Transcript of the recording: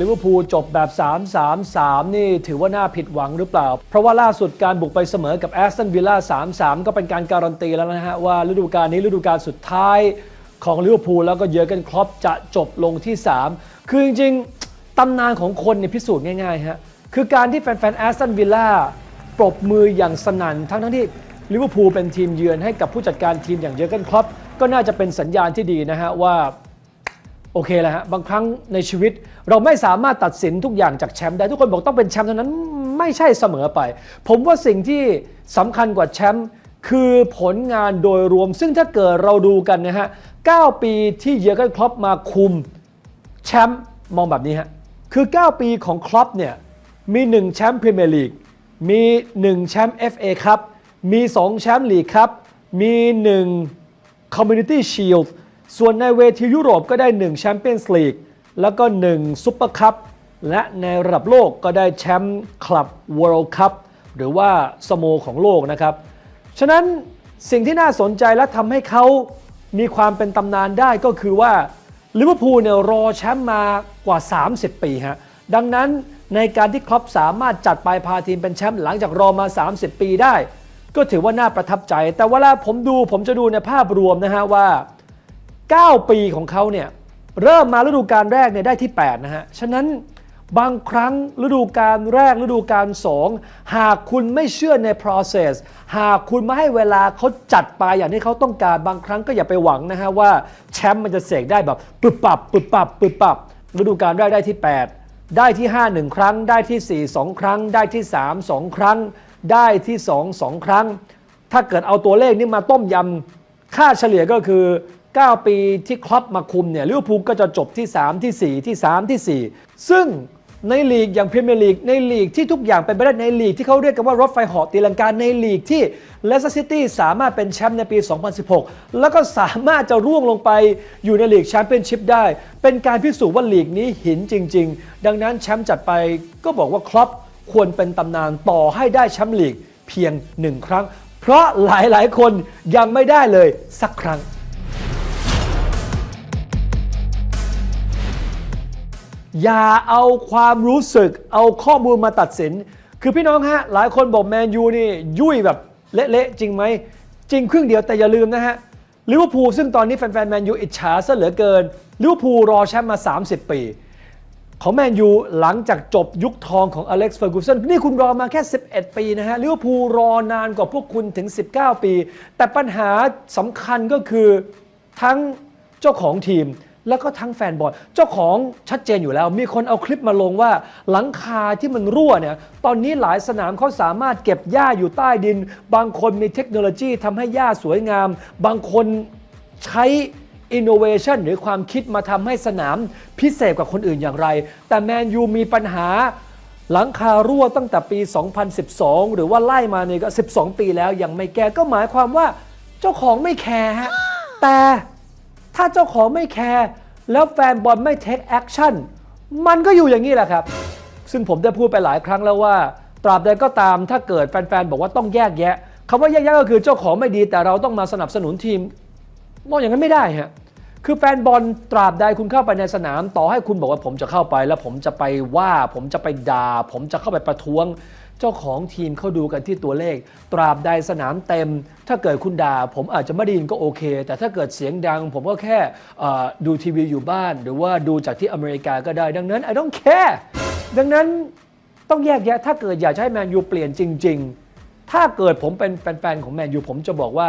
ลิเวอร์พูลจบแบบ 3-3-3 นี่ถือว่าน่าผิดหวังหรือเปล่า เพราะว่าล่าสุดการบุกไปเสมอกับแอสตันวิลล่า 3-3 ก็เป็นการการันตีแล้วนะฮะ ว่าฤดูกาลนี้ฤดูกาลสุดท้ายของลิเวอร์พูลแล้วก็เยอร์เกนคล็อปจะจบลงที่ 3 คือจริงๆตำนานของคนเนี่ยพิสูจน์ง่ายๆฮะคือการที่แฟนๆแอสตันวิลล่าปรบมืออย่างสนั่นทั้งๆที่ลิเวอร์พูลเป็นทีมเยือนให้กับผู้จัดการทีมอย่างเยอร์เกนคล็อปก็น่าจะเป็นสัญญาณที่ดีนะฮะว่า โอเคแล้วฮะบางครั้งในชีวิตเราไม่สามารถตัดสินทุกอย่างจากแชมป์ได้ทุกคนบอกต้องเป็นแชมป์เท่านั้นไม่ใช่เสมอไป ผมว่าสิ่งที่สำคัญกว่าแชมป์คือผลงานโดยรวม ซึ่งถ้าเกิดเราดูกันนะฮะ 9 ปีที่เยอร์เกนคล็อปมาคุมแชมป์มองแบบนี้ฮะ คือ 9 ปีของคล็อปเนี่ย มี 1 แชมป์พรีเมียร์ลีก มี 1 แชมป์ FA ครับ มี 2 แชมป์ลีกครับ มี 1 Community Shield ส่วนในเวทียุโรปก็ได้ 1 แชมเปี้ยนส์ลีก แล้วก็ 1 ซุปเปอร์คัพ และในระดับโลกก็ได้แชมป์คลับ World Cup หรือว่าสโมของโลกนะครับ ฉะนั้นสิ่งที่น่าสนใจและทำให้เขามีความเป็นตำนานได้ก็คือว่าลิเวอร์พูลเนี่ยรอแชมป์มากว่า 30 ปีฮะ ดังนั้นในการที่ครอปสามารถจัดไปพาทีมเป็นแชมป์หลังจากรอมา 30 ปีได้ ก็ถือว่าน่าประทับใจ แต่เวลาผมดูผมจะดูในภาพรวมนะฮะว่า 9 ปีของเขาเนี่ยเริ่มมาฤดูกาลแรกเนี่ยได้ที่ 8 นะฮะ ฉะนั้นบางครั้งฤดูกาลแรกฤดูกาล2หากคุณไม่เชื่อใน process หากคุณไม่ให้เวลาเขาจัดไปอย่างที่เขาต้องการบางครั้งก็อย่าไปหวังนะฮะว่าแชมป์มันจะเสกได้แบบปึบปับปึบปับปึบปับฤดูกาลแรกได้ที่ 8 ได้ที่ 5 1 ครั้ง ได้ที่ 4 2 ครั้ง ได้ที่ 3 2 ครั้ง ได้ที่ 2 2 ครั้ง ถ้าเกิดเอาตัวเลขนี้มาต้มยำค่าเฉลี่ยก็คือ 9 ปีที่ครอปมาคุมเนี่ยลิเวอร์พูลก็จะจบที่ 3 ที่ 4 ที่ 3 ที่ 4 ซึ่งในลีกอย่างพรีเมียร์ลีกในลีกที่ทุกอย่างเป็นไปได้ในลีกที่เขาเรียกกันว่ารถไฟหาะตีลังกาในลีกที่เลสเตอร์ซิตี้สามารถเป็นแชมป์ในปี 2016 แล้วก็สามารถจะร่วงลงไปอยู่ในลีกแชมเปี้ยนชิพได้ เป็นการพิสูจน์ว่าลีกนี้หินจริง ๆ ดังนั้นแชมป์จัดไปก็บอกว่าครอปควรเป็นตำนานต่อให้ได้แชมป์ลีกเพียงหนึ่งครั้ง เพราะหลายๆ คนยังไม่ได้เลยสักครั้ง อย่าเอาความรู้สึก เอาข้อมูลมาตัดสิน คือพี่น้องฮะ หลายคนบอกแมนยูนี่ยุ่ยแบบเละๆจริงไหม จริงครึ่งเดียวแต่อย่าลืมนะฮะลิเวอร์พูลซึ่งตอนนี้แฟนๆแมนยูอิจฉาซะเหลือเกินลิเวอร์พูลรอแชมป์มา 30 ปี ของแมนยูหลังจากจบยุคทองของอเล็กซ์เฟอร์กูสันนี่คุณรอมาแค่ 11 ปีนะฮะลิเวอร์พูลรอนานกว่าพวกคุณถึง 19 ปี แต่ปัญหาสำคัญก็คือทั้งเจ้าของทีม แล้วก็ทั้งแฟนบอลเจ้าของชัดเจนอยู่แล้ว มีคนเอาคลิปมาลงว่า หลังคาที่มันรั่วเนี่ยตอนนี้หลายสนามเขาสามารถเก็บหญ้าอยู่ใต้ดิน บางคนมีเทคโนโลยีทำให้หญ้าสวยงาม บางคนใช้ innovation หรือความคิดมาทำให้สนามพิเศษกว่าคนอื่นอย่างไร แต่แมนยูมีปัญหาหลังคารั่วตั้งแต่ปี 2012 หรือว่าไล่มาเนี่ยก็ 12 ปีแล้วยังไม่แก้ก็หมายความว่าเจ้าของไม่แคร์ฮะแต่ ถ้าเจ้าของไม่แคร์แล้วแฟนบอลไม่ take action มันก็อยู่อย่างนี้แหละครับ ซึ่งผมได้พูดไปหลายครั้งแล้วว่า ตราบใดก็ตามถ้าเกิดแฟนๆ บอกว่าต้องแยกแยะคำว่าแยกแยะก็คือเจ้าของไม่ดีแต่เราต้องมาสนับสนุนทีมมองอย่างนั้นไม่ได้ฮะคือแฟนบอลตราบใดคุณเข้าไปในสนาม ต่อให้คุณบอกว่าผมจะเข้าไป แล้วผมจะไปว่าผมจะไปด่าผมจะเข้าไปประท้วง เจ้าของทีมเขาดูกันที่ตัวเลข ตราบใดสนามเต็ม ถ้าเกิดคุณด่าผมอาจจะไม่ได้ยินก็โอเค แต่ถ้าเกิดเสียงดัง ผมก็แค่ดูทีวีอยู่บ้าน หรือว่าดูจากที่อเมริกาก็ได้ ดังนั้น I don't care ดังนั้นต้องแยกแยะ ถ้าเกิดอยากให้แมนยูเปลี่ยนจริง ๆ ถ้าเกิดผมเป็นแฟนๆของแมนยูผมจะบอกว่า